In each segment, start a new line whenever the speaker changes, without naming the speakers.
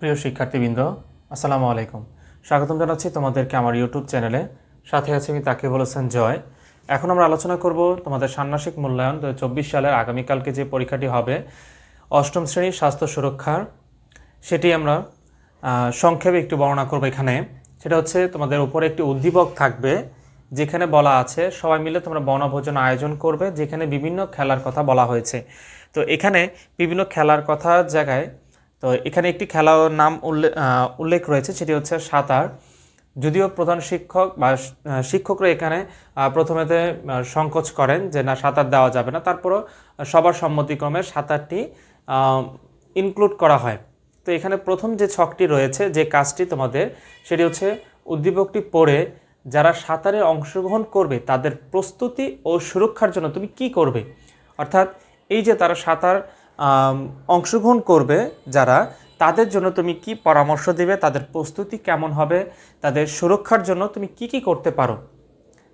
প্রিয় শিক্ষার্থীবৃন্দ, আসসালামু আলাইকুম। স্বাগতম জানাচ্ছি তোমাদেরকে আমার ইউটিউব চ্যানেলে। সাথে আছে আমি তাকে বলেছেন জয়। এখন আমরা আলোচনা করব তোমাদের ষান্মাসিক মূল্যায়ন দু চব্বিশ সালের আগামীকালকে যে পরীক্ষাটি হবে, অষ্টম শ্রেণির স্বাস্থ্য সুরক্ষার। সেটি আমরা সংক্ষেপে একটু বর্ণনা করব এখানে। সেটা হচ্ছে তোমাদের উপরে একটি উদ্দীপক থাকবে, যেখানে বলা আছে, সবাই মিলে তোমরা বনভোজন আয়োজন করবে, যেখানে বিভিন্ন খেলার কথা বলা হয়েছে। তো এখানে বিভিন্ন খেলার কথা জায়গায় তো এখানে একটি খেলার নাম উল্লেখ উল্লেখ রয়েছে, সেটি হচ্ছে সাঁতার। যদিও প্রধান শিক্ষক বা শিক্ষকরা এখানে প্রথমেতে সংকোচ করেন যে না, সাঁতার দেওয়া যাবে না। তারপরও সবার সম্মতিক্রমে সাঁতারটি ইনক্লুড করা হয়। তো এখানে প্রথম যে ছকটি রয়েছে, যে কাজটি তোমাদের, সেটি হচ্ছে উদ্দীপকটি পড়ে যারা সাঁতারে অংশগ্রহণ করবে, তাদের প্রস্তুতি ও সুরক্ষার জন্য তুমি কি করবে? অর্থাৎ এই যে তারা সাঁতার অংশগ্রহণ করবে যারা, তাদের জন্য তুমি কি পরামর্শ দেবে? তাদের প্রস্তুতি কেমন হবে? তাদের সুরক্ষার জন্য তুমি কি কি করতে পারো?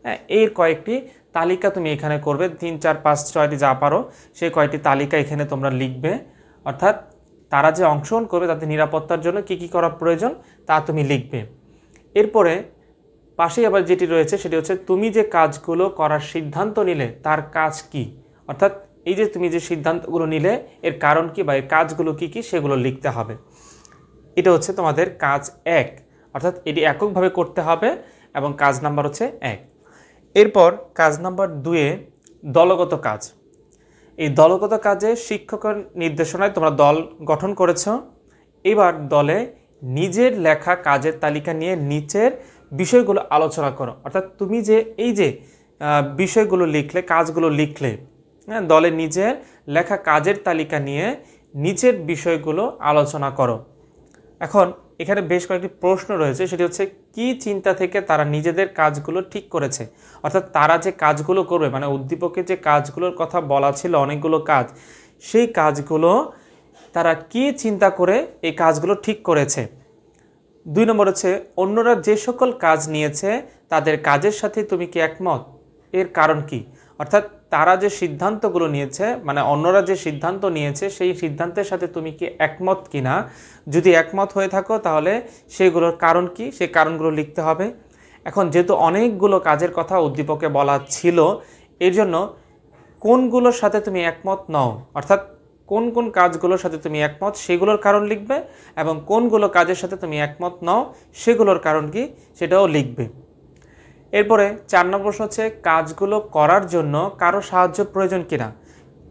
হ্যাঁ এর কয়েকটি তালিকা তুমি এখানে করবে। তিন, চার, পাঁচ, ছয়টি যা পারো, সেই কয়েকটি তালিকা এখানে তোমরা লিখবে। অর্থাৎ তারা যে অংশগ্রহণ করবে তাদের নিরাপত্তার জন্য কি কি করা প্রয়োজন, তা তুমি লিখবে। এরপরে পাশেই আবার যেটি রয়েছে, সেটি হচ্ছে, তুমি যে কাজগুলো করার সিদ্ধান্ত নিলে, তার কাজ কি? অর্থাৎ এই যে তুমি যে সিদ্ধান্তগুলো নিলে, এর কারণ কি বা এর কাজগুলো কি কি, সেগুলো লিখতে হবে। এটা হচ্ছে তোমাদের কাজ এক। অর্থাৎ এটি এককভাবে করতে হবে এবং কাজ নাম্বার হচ্ছে এক। এরপর কাজ নাম্বার দুয়ে দলগত কাজ। এই দলগত কাজে শিক্ষকের নির্দেশনায় তোমরা দল গঠন করেছ। এবার দলে নিজের লেখা কাজের তালিকা নিয়ে নিচের বিষয়গুলো আলোচনা করো। অর্থাৎ তুমি যে এই যে বিষয়গুলো লিখলে, কাজগুলো লিখলে হ্যাঁ দলে নিজের লেখা কাজের তালিকা নিয়ে নিচের বিষয়গুলো আলোচনা করো। এখন এখানে বেশ কয়েকটি প্রশ্ন রয়েছে, সেটি হচ্ছে কি চিন্তা থেকে তারা নিজেদের কাজগুলো ঠিক করেছে? অর্থাৎ তারা যে কাজগুলো করবে মানে উদ্দীপকে যে কাজগুলোর কথা বলা ছিল, অনেকগুলো কাজ, সেই কাজগুলো তারা কি চিন্তা করে এই কাজগুলো ঠিক করেছে? দুই নম্বর হচ্ছে, অন্যরা যে সকল কাজ নিয়েছে, তাদের কাজের সাথে তুমি কি একমত? এর কারণ কি? অর্থাৎ তারা যে সিদ্ধান্তগুলো নিয়েছে মানে অন্যরা যে সিদ্ধান্ত নিয়েছে, সেই সিদ্ধান্তের সাথে তুমি কি একমত কিনা? যদি একমত হয়ে থাকো, তাহলে সেগুলোর কারণ কি? সেই কারণগুলো লিখতে হবে। এখন যেহেতু অনেকগুলো কাজের কথা উদ্দীপকে বলা ছিল, এর জন্য কোনগুলোর সাথে তুমি একমত নও? অর্থাৎ কোন কোন কাজগুলোর সাথে তুমি একমত, সেগুলোর কারণ লিখবে এবং কোনগুলো কাজের সাথে তুমি একমত নও, সেগুলোর কারণ কি? সেটাও লিখবে। এরপরে চার নম্বর প্রশ্ন হচ্ছে, কাজগুলো করার জন্য কারও সাহায্য প্রয়োজন কিনা?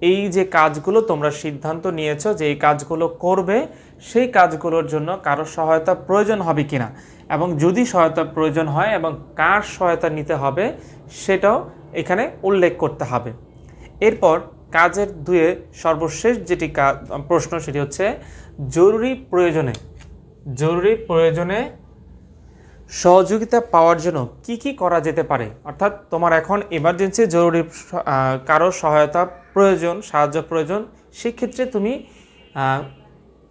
এই যে কাজগুলো তোমরা সিদ্ধান্ত নিয়েছো যে এই কাজগুলো করবে, সেই কাজগুলোর জন্য কারও সহায়তা প্রয়োজন হবে কিনা? এবং যদি সহায়তা প্রয়োজন হয় এবং কার সহায়তা নিতে হবে, সেটাও এখানে উল্লেখ করতে হবে। এরপর কাজের দুয়ে সর্বশেষ যেটি প্রশ্ন সেটি হচ্ছে, জরুরি প্রয়োজনে জরুরি প্রয়োজনে সহযোগিতা পাওয়ার জন্য কি কি করা যেতে পারে? অর্থাৎ তোমার এখন এমার্জেন্সি জরুরি কারও সহায়তা প্রয়োজন, সাহায্য প্রয়োজন, সেক্ষেত্রে তুমি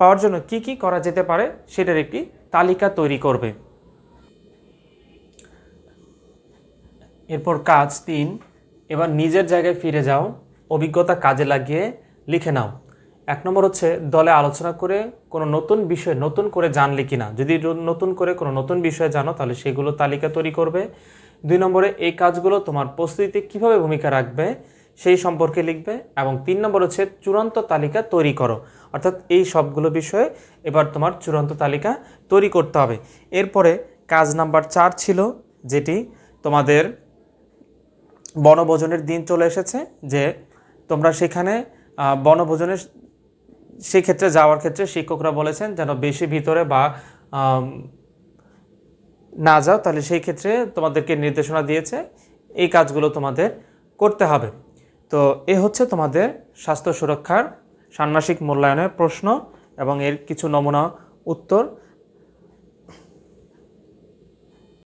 পাওয়ার জন্য কি কি করা যেতে পারে সেটার একটি তালিকা তৈরি করবে। এরপর কাজ তিন, এবার নিজের জায়গায় ফিরে যাও, অভিজ্ঞতা কাজে লাগিয়ে লিখে নাও। এক নম্বর হচ্ছে দলে আলোচনা করে কোনো নতুন বিষয় নতুন করে জানলে কিনা। যদি নতুন করে কোনো নতুন বিষয় জানো, তাহলে সেগুলো তালিকা তৈরি করবে। দুই নম্বরে এই কাজগুলো তোমার প্রস্তুতিতে কীভাবে ভূমিকা রাখবে সেই সম্পর্কে লিখবে। এবং তিন নম্বর হচ্ছে চূড়ান্ত তালিকা তৈরি করো। অর্থাৎ এই সবগুলো বিষয়ে এবার তোমার চূড়ান্ত তালিকা তৈরি করতে হবে। এরপরে কাজ নাম্বার চার ছিল, যেটি তোমাদের বনভোজনের দিন চলে এসেছে, যে তোমরা সেখানে বনভোজনের সেক্ষেত্রে, যাওয়ার ক্ষেত্রে শিক্ষকরা বলেছেন যেন বেশি ভিতরে বা না যাও, তাহলে সেই ক্ষেত্রে তোমাদেরকে নির্দেশনা দিয়েছে, এই কাজগুলো তোমাদের করতে হবে। তো এ হচ্ছে তোমাদের স্বাস্থ্য সুরক্ষার ষান্মাসিক মূল্যায়নের প্রশ্ন এবং এর কিছু নমুনা উত্তর।